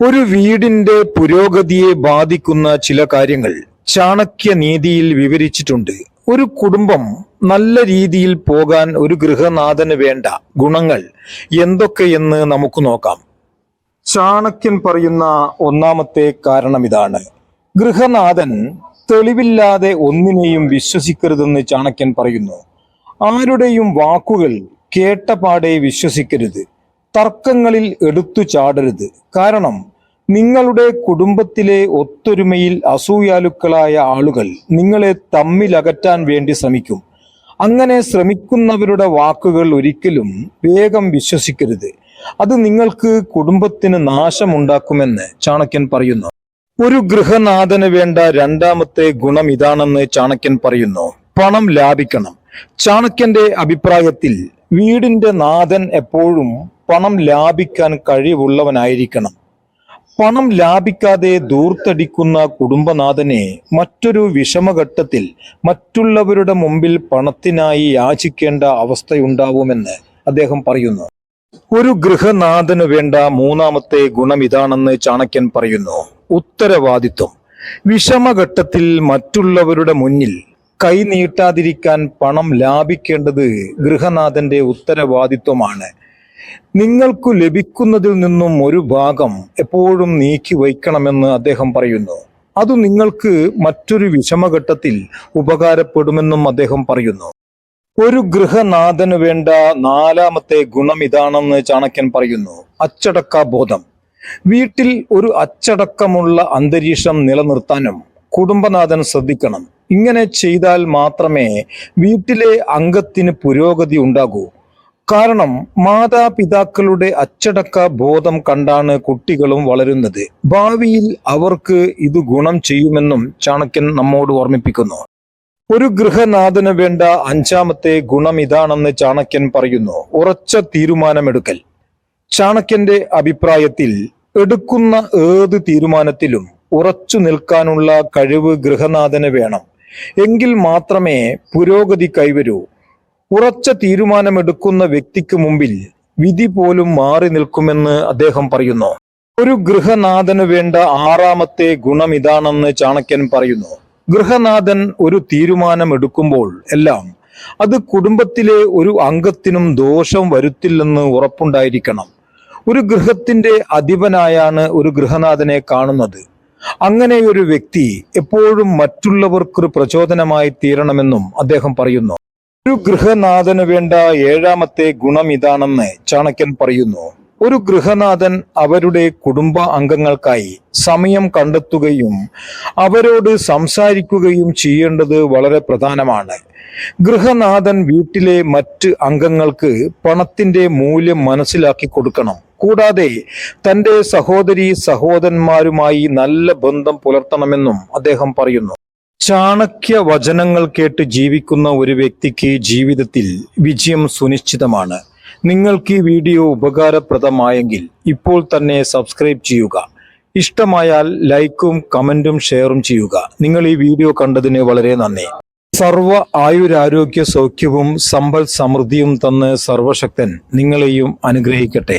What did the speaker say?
ഒരു വീടിന്റെ പുരോഗതിയെ ബാധിക്കുന്ന ചില കാര്യങ്ങൾ ചാണക്യ നീതിയിൽ വിവരിച്ചിട്ടുണ്ട്. ഒരു കുടുംബം നല്ല രീതിയിൽ പോകാൻ ഒരു ഗൃഹനാഥന് വേണ്ട ഗുണങ്ങൾ എന്തൊക്കെയെന്ന് നമുക്ക് നോക്കാം. ചാണക്യൻ പറയുന്ന ഒന്നാമത്തെ കാരണം ഇതാണ്. ഗൃഹനാഥൻ തെളിവില്ലാതെ ഒന്നിനെയും വിശ്വസിക്കരുതെന്ന് ചാണക്യൻ പറയുന്നു. ആരുടെയും വാക്കുകൾ കേട്ടപാടെ വിശ്വസിക്കരുത്. തർക്കങ്ങളിൽ എടുത്തു ചാടരുത്. കാരണം നിങ്ങളുടെ കുടുംബത്തിലെ ഒത്തൊരുമയിൽ അസൂയാലുക്കളായ ആളുകൾ നിങ്ങളെ തമ്മിലകറ്റാൻ വേണ്ടി ശ്രമിക്കും. അങ്ങനെ ശ്രമിക്കുന്നവരുടെ വാക്കുകൾ ഒരിക്കലും വേഗം വിശ്വസിക്കരുത്. അത് നിങ്ങൾക്ക് കുടുംബത്തിന് നാശമുണ്ടാക്കുമെന്ന് ചാണക്യൻ പറയുന്നു. ഒരു ഗൃഹനാഥന് വേണ്ട രണ്ടാമത്തെ ഗുണം ഇതാണെന്ന് ചാണക്യൻ പറയുന്നു. പണം ലാഭിക്കണം. ചാണക്യന്റെ അഭിപ്രായത്തിൽ വീടിന്റെ നാഥൻ എപ്പോഴും പണം ലാഭിക്കാൻ കഴിവുള്ളവനായിരിക്കണം. പണം ലാഭിക്കാതെ ദൂർത്തടിക്കുന്ന കുടുംബനാഥനെ മറ്റൊരു വിഷമഘട്ടത്തിൽ മറ്റുള്ളവരുടെ മുമ്പിൽ പണത്തിനായി യാചിക്കേണ്ട അവസ്ഥയുണ്ടാവുമെന്ന് അദ്ദേഹം പറയുന്നു. ഒരു ഗൃഹനാഥന് വേണ്ട മൂന്നാമത്തെ ഗുണം ഇതാണെന്ന് ചാണക്യൻ പറയുന്നു. ഉത്തരവാദിത്വം. വിഷമഘട്ടത്തിൽ മറ്റുള്ളവരുടെ മുന്നിൽ കൈ നീട്ടാതിരിക്കാൻ പണം ലാഭിക്കേണ്ടത് ഗൃഹനാഥന്റെ ഉത്തരവാദിത്വമാണ്. നിങ്ങൾക്കു ലഭിക്കുന്നതിൽ നിന്നും ഒരു ഭാഗം എപ്പോഴും നീക്കി വയ്ക്കണമെന്ന് അദ്ദേഹം പറയുന്നു. അത് നിങ്ങൾക്ക് മറ്റൊരു വിഷമഘട്ടത്തിൽ ഉപകാരപ്പെടുമെന്നും അദ്ദേഹം പറയുന്നു. ഒരു ഗൃഹനാഥന് വേണ്ട നാലാമത്തെ ഗുണം ഇതാണെന്ന് ചാണക്യൻ പറയുന്നു. അച്ചടക്ക ബോധം. വീട്ടിൽ ഒരു അച്ചടക്കമുള്ള അന്തരീക്ഷം നിലനിർത്താനും കുടുംബനാഥൻ ശ്രദ്ധിക്കണം. ഇങ്ങനെ ചെയ്താൽ മാത്രമേ വീട്ടിലെ അംഗത്തിന് പുരോഗതി ഉണ്ടാകൂ. കാരണം മാതാപിതാക്കളുടെ അച്ചടക്ക ബോധം കണ്ടാണ് കുട്ടികളും വളരുന്നത്. ഭാവിയിൽ അവർക്ക് ഇത് ഗുണം ചെയ്യുമെന്നും ചാണക്യൻ നമ്മോട് ഓർമ്മിപ്പിക്കുന്നു. ഒരു ഗൃഹനാഥന് വേണ്ട അഞ്ചാമത്തെ ഗുണം ഇതാണെന്ന് ചാണക്യൻ പറയുന്നു. ഉറച്ച തീരുമാനമെടുക്കൽ. ചാണക്യന്റെ അഭിപ്രായത്തിൽ എടുക്കുന്ന ഏത് തീരുമാനത്തിലും ഉറച്ചു നിൽക്കാനുള്ള കഴിവ് ഗൃഹനാഥന് വേണം. എങ്കിൽ മാത്രമേ പുരോഗതി കൈവരൂ. ഉറച്ച തീരുമാനമെടുക്കുന്ന വ്യക്തിക്ക് മുമ്പിൽ വിധി പോലും മാറി നിൽക്കുമെന്ന് അദ്ദേഹം പറയുന്നു. ഒരു ഗൃഹനാഥന് വേണ്ട ആറാമത്തെ ഗുണം ഇതാണെന്ന് ചാണക്യൻ പറയുന്നു. ഗൃഹനാഥൻ ഒരു തീരുമാനമെടുക്കുമ്പോൾ എല്ലാം അത് കുടുംബത്തിലെ ഒരു അംഗത്തിനും ദോഷം വരുത്തില്ലെന്ന് ഉറപ്പുണ്ടായിരിക്കണം. ഒരു ഗൃഹത്തിന്റെ അധിപനായാണ് ഒരു ഗൃഹനാഥനെ കാണുന്നത്. അങ്ങനെ ഒരു വ്യക്തി എപ്പോഴും മറ്റുള്ളവർക്കൊരു പ്രചോദനമായി തീരണമെന്നും അദ്ദേഹം പറയുന്നു. ഒരു ഗൃഹനാഥന് വേണ്ട ഏഴാമത്തെ ഗുണം ഇതാണെന്ന് ചാണക്യൻ പറയുന്നു. ഒരു ഗൃഹനാഥൻ അവരുടെ കുടുംബ അംഗങ്ങൾക്കായി സമയം കണ്ടെത്തുകയും അവരോട് സംസാരിക്കുകയും ചെയ്യേണ്ടത് വളരെ പ്രധാനമാണ്. ഗൃഹനാഥൻ വീട്ടിലെ മറ്റ് അംഗങ്ങൾക്ക് പണത്തിന്റെ മൂല്യം മനസ്സിലാക്കി കൊടുക്കണം. കൂടാതെ തന്റെ സഹോദരി സഹോദരന്മാരുമായി നല്ല ബന്ധം പുലർത്തണമെന്നും അദ്ദേഹം പറയുന്നു. ചാണക്യ വചനങ്ങൾ കേട്ട് ജീവിക്കുന്ന ഒരു വ്യക്തിക്ക് ജീവിതത്തിൽ വിജയം സുനിശ്ചിതമാണ്. നിങ്ങൾക്ക് ഈ വീഡിയോ ഉപകാരപ്രദമായെങ്കിൽ ഇപ്പോൾ തന്നെ സബ്സ്ക്രൈബ് ചെയ്യുക. ഇഷ്ടമായാൽ ലൈക്കും കമന്റും ഷെയറും ചെയ്യുക. നിങ്ങൾ ഈ വീഡിയോ കണ്ടതിന് വളരെ നന്ദി. സർവ ആയുരാരോഗ്യ സൗഖ്യവും സമ്പൽ സമൃദ്ധിയും തന്ന് സർവശക്തൻ നിങ്ങളെയും അനുഗ്രഹിക്കട്ടെ.